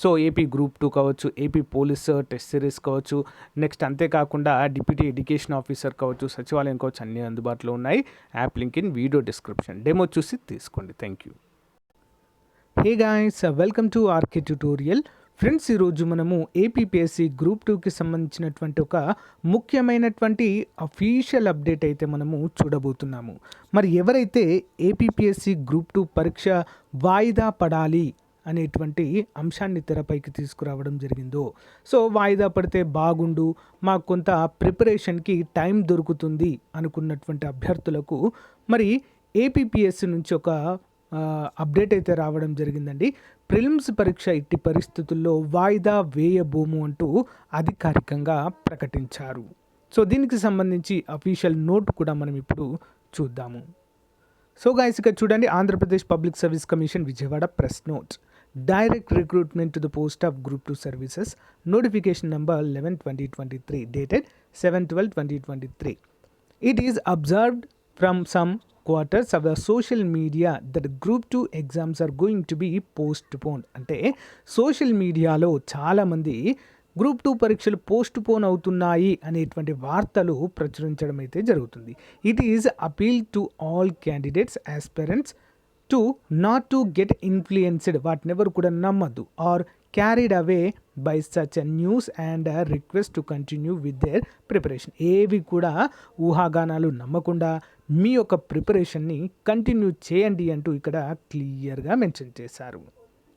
So AP group two కావచ్చు AP police test series కావచ్చు next అంతేకాకుండా డిప్యూటీ ఎడ్యుకేషన్ ఆఫీసర్ కావచ్చు సచివాలయం కావచ్చు అన్నీ అందుబాటులో ఉన్నాయి. App link in video description demo చూసి తీసుకోండి. Thank you hey guys welcome to RK tutorial friends ఈరోజు మనము ఏపీపీఎస్సి గ్రూప్ టూకి సంబంధించినటువంటి ఒక ముఖ్యమైనటువంటి అఫీషియల్ అప్డేట్ అయితే మనము చూడబోతున్నాము. మరి ఎవరైతే ఏపీపీఎస్సి గ్రూప్ టూ పరీక్ష వాయిదా పడాలి అనేటువంటి అంశాన్ని తెరపైకి తీసుకురావడం జరిగిందో. సో వాయిదా పడితే బాగుండు మాకు కొంత ప్రిపరేషన్కి టైం దొరుకుతుంది అనుకున్నటువంటి అభ్యర్థులకు మరి ఏపీపీఎస్సీ నుంచి ఒక అప్డేట్ అయితే రావడం జరిగిందండి. ప్రిలిమ్స్ పరీక్ష ఇట్టి పరిస్థితుల్లో వాయిదా వేయబోము అంటూ అధికారికంగా ప్రకటించారు. సో దీనికి సంబంధించి అఫీషియల్ నోట్ కూడా మనం ఇప్పుడు చూద్దాము. సో గాయస్ చూడండి Andhra Pradesh public service commission Vijayawada press note. Direct recruitment to the post of group two services notification number eleven twenty twenty three dated seven twelve twenty twenty three It is observed from some quarters of social media that group group 2 exams are to be post postponed. అంటే social మీడియాలో చాలామంది group two పరీక్షలు postpone అవుతున్నాయి అనేటువంటి వార్తలు ప్రచురించడం అయితే జరుగుతుంది. It is appeal to all candidates aspirants to not to get influenced వాటిని ఎవరు కూడా నమ్మద్దు or carried away by such a news and request to continue with their preparation ఏవి కూడా ఊహాగానాలు నమ్మకుండా మీ యొక్క ప్రిపరేషన్ని కంటిన్యూ చేయండి అంటూ ఇక్కడ క్లియర్గా మెన్షన్ చేశారు.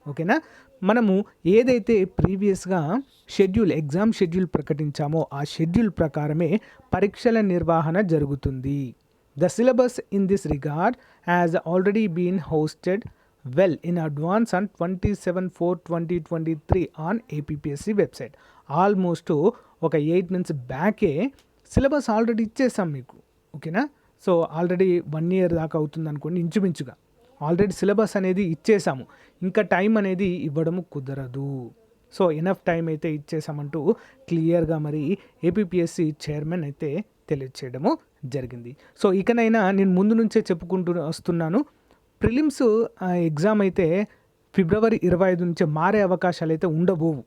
ఓకేనా? మనము ఏదైతే ప్రీవియస్గా షెడ్యూల్ ఎగ్జామ్ షెడ్యూల్ ప్రకటించామో ఆ షెడ్యూల్ ప్రకారమే పరీక్షల నిర్వహణ జరుగుతుంది. The syllabus in this regard has already been hosted well in advance on twenty seven four twenty twenty three on website almost ఒక ఎయిట్ మంత్స్ బ్యాకే సిలబస్ ఆల్రెడీ ఇచ్చేసాం మీకు ఓకేనా సో ఆల్రెడీ వన్ ఇయర్ దాకా అవుతుంది అనుకోండి ఇంచుమించుగా. ఆల్రెడీ సిలబస్ అనేది ఇచ్చేసాము. ఇంకా టైం అనేది ఇవ్వడము కుదరదు. సో ఎనఫ్ టైం అయితే ఇచ్చేసామంటూ క్లియర్గా మరి ఏపీఎస్సి చైర్మన్ అయితే తెలియచేయడము జరిగింది. సో ఇకనైనా నేను ముందు నుంచే చెప్పుకుంటూ వస్తున్నాను. ప్రిలిమ్స్ ఎగ్జామ్ అయితే ఫిబ్రవరి ఇరవై ఐదు నుంచే మారే అవకాశాలు అయితే ఉండబోవు.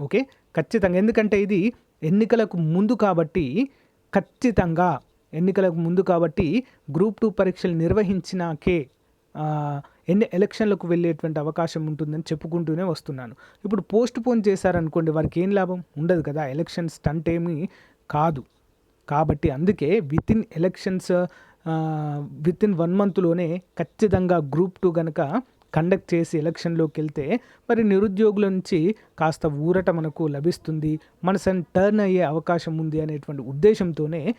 ఓకే? ఖచ్చితంగా. ఎందుకంటే ఇది ఎన్నికలకు ముందు కాబట్టి ఖచ్చితంగా ఎన్నికలకు ముందు కాబట్టి గ్రూప్ టూ పరీక్షలు నిర్వహించినాకే ఎన్ని ఎలక్షన్లకు వెళ్ళేటువంటి అవకాశం ఉంటుందని చెప్పుకుంటూనే వస్తున్నాను. ఇప్పుడు పోస్ట్ పోన్ చేశారనుకోండి వారికి ఏం లాభం? ఉండదు కదా. ఎలక్షన్ స్టంట్ ఏమీ కాదు. కాబట్టి అందుకే within elections with in one మంత్లోనే ఖచ్చితంగా గ్రూప్ టూ కనుక కండక్ట్ చేసి ఎలక్షన్లోకి వెళ్తే మరి నిరుద్యోగుల నుంచి కాస్త ఊరట మనకు లభిస్తుంది. మన సన్ టర్న్ అయ్యే అవకాశం ఉంది అనేటువంటి ఉద్దేశంతోనే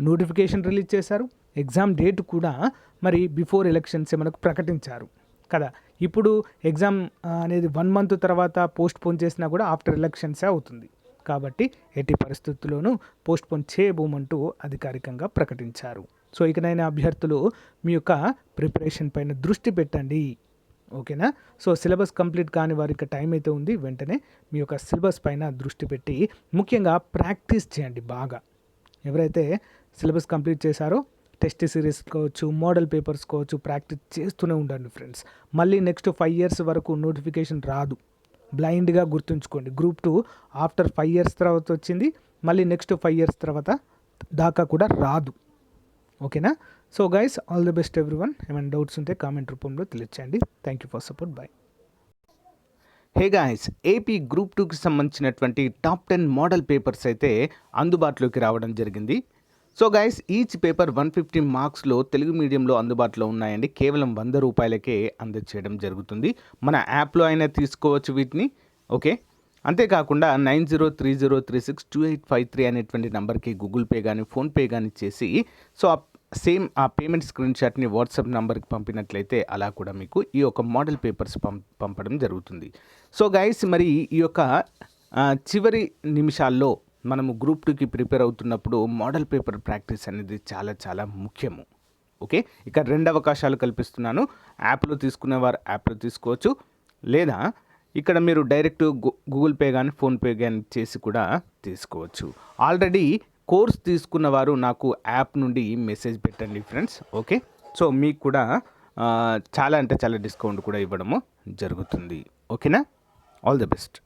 నోటిఫికేషన్ రిలీజ్ చేశారు. ఎగ్జామ్ డేట్ కూడా మరి బిఫోర్ ఎలక్షన్సే మనకు ప్రకటించారు. కదా? ఇప్పుడు ఎగ్జామ్ అనేది వన్ మంత్ తర్వాత పోస్ట్ పోన్ చేసినా కూడా ఆఫ్టర్ ఎలక్షన్సే అవుతుంది. కాబట్టి ఎట్టి పరిస్థితుల్లోనూ పోస్ట్పోన్ చేయబోమంటూ అధికారికంగా ప్రకటించారు. సో ఇకనైనా అభ్యర్థులు మీ యొక్క ప్రిపరేషన్ పైన దృష్టి పెట్టండి. ఓకేనా? సో సిలబస్ కంప్లీట్ కాని వారికి టైం అయితే ఉంది. వెంటనే మీ యొక్క సిలబస్ పైన దృష్టి పెట్టి ముఖ్యంగా ప్రాక్టీస్ చేయండి బాగా. ఎవరైతే సిలబస్ కంప్లీట్ చేశారో టెస్ట్ సిరీస్ కావచ్చు మోడల్ పేపర్స్ కావచ్చు ప్రాక్టీస్ చేస్తూనే ఉండండి ఫ్రెండ్స్. మళ్ళీ నెక్స్ట్ ఫైవ్ ఇయర్స్ వరకు నోటిఫికేషన్ రాదు. బ్లైండ్గా గుర్తుంచుకోండి. Group two after five years తర్వాత వచ్చింది. మళ్ళీ నెక్స్ట్ ఫైవ్ ఇయర్స్ తర్వాత దాకా కూడా రాదు. ఓకేనా? So guys all the best everyone ఏమైనా డౌట్స్ ఉంటే కామెంట్ రూపంలో తెలియచేయండి. Thank you for support bye hey guys AP group టూకి సంబంధించినటువంటి టాప్ టెన్ మోడల్ పేపర్స్ అయితే అందుబాటులోకి రావడం జరిగింది. So guys each paper one fifty మార్క్స్లో Telugu మీడియంలో అందుబాటులో ఉన్నాయండి. కేవలం వంద రూపాయలకే అందచేయడం జరుగుతుంది. మన యాప్లో అయినా తీసుకోవచ్చు వీటిని ఓకే? అంతేకాకుండా nine zero three zero three six two eight five three అనేటువంటి నెంబర్కి గూగుల్ పే కానీ ఫోన్పే కానీ చేసి సో ఆ సేమ్ ఆ పేమెంట్ స్క్రీన్ షాట్ని వాట్సాప్ నెంబర్కి పంపినట్లయితే అలా కూడా మీకు ఈ యొక్క మోడల్ పేపర్స్ పం పంపడం జరుగుతుంది. సో గైస్ మరి ఈ యొక్క చివరి నిమిషాల్లో మనము గ్రూప్ టూకి ప్రిపేర్ అవుతున్నప్పుడు మోడల్ పేపర్ ప్రాక్టీస్ అనేది చాలా చాలా ముఖ్యము. ఓకే ఇక రెండు అవకాశాలు కల్పిస్తున్నాను. యాప్లో తీసుకునేవారు యాప్లో తీసుకోవచ్చు. లేదా ఇక్కడ మీరు డైరెక్ట్ గూగుల్ పే కానీ ఫోన్పే కానీ చేసి కూడా తీసుకోవచ్చు. ఆల్రెడీ కోర్స్ తీసుకున్న వారు నాకు యాప్ నుండి మెసేజ్ పెట్టండి ఫ్రెండ్స్ ఓకే సో మీకు కూడా చాలా అంటే చాలా డిస్కౌంట్ కూడా ఇవ్వడము జరుగుతుంది. ఓకేనా ఆల్ ది బెస్ట్